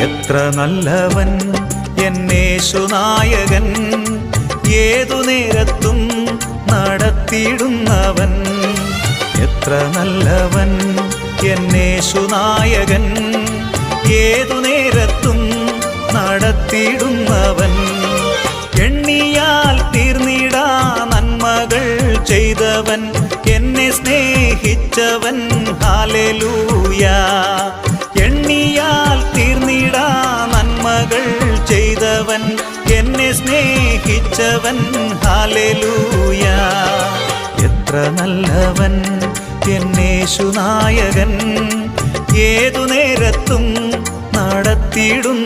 എത്ര നല്ലവൻ എന്നേശുനായകൻ ഏതു നേരത്തും നടത്തിയിടുന്നവൻ. എത്ര നല്ലവൻ എന്നേശുനായകൻ ഏതു നേരത്തും നടത്തിയിടുന്നവൻ. എണ്ണിയാൽ തീർന്നിടാ നന്മകൾ ചെയ്തവൻ. എന്നെ സ്നേഹിച്ചവൻ. ഹാലലൂയ. എന്നെ സ്നേഹിച്ചവൻ ഹാലലൂയ എത്ര നല്ലവൻ എന്നേശുനായകൻ ഏതു നേരത്തും നടത്തിയിടുന്നവൻ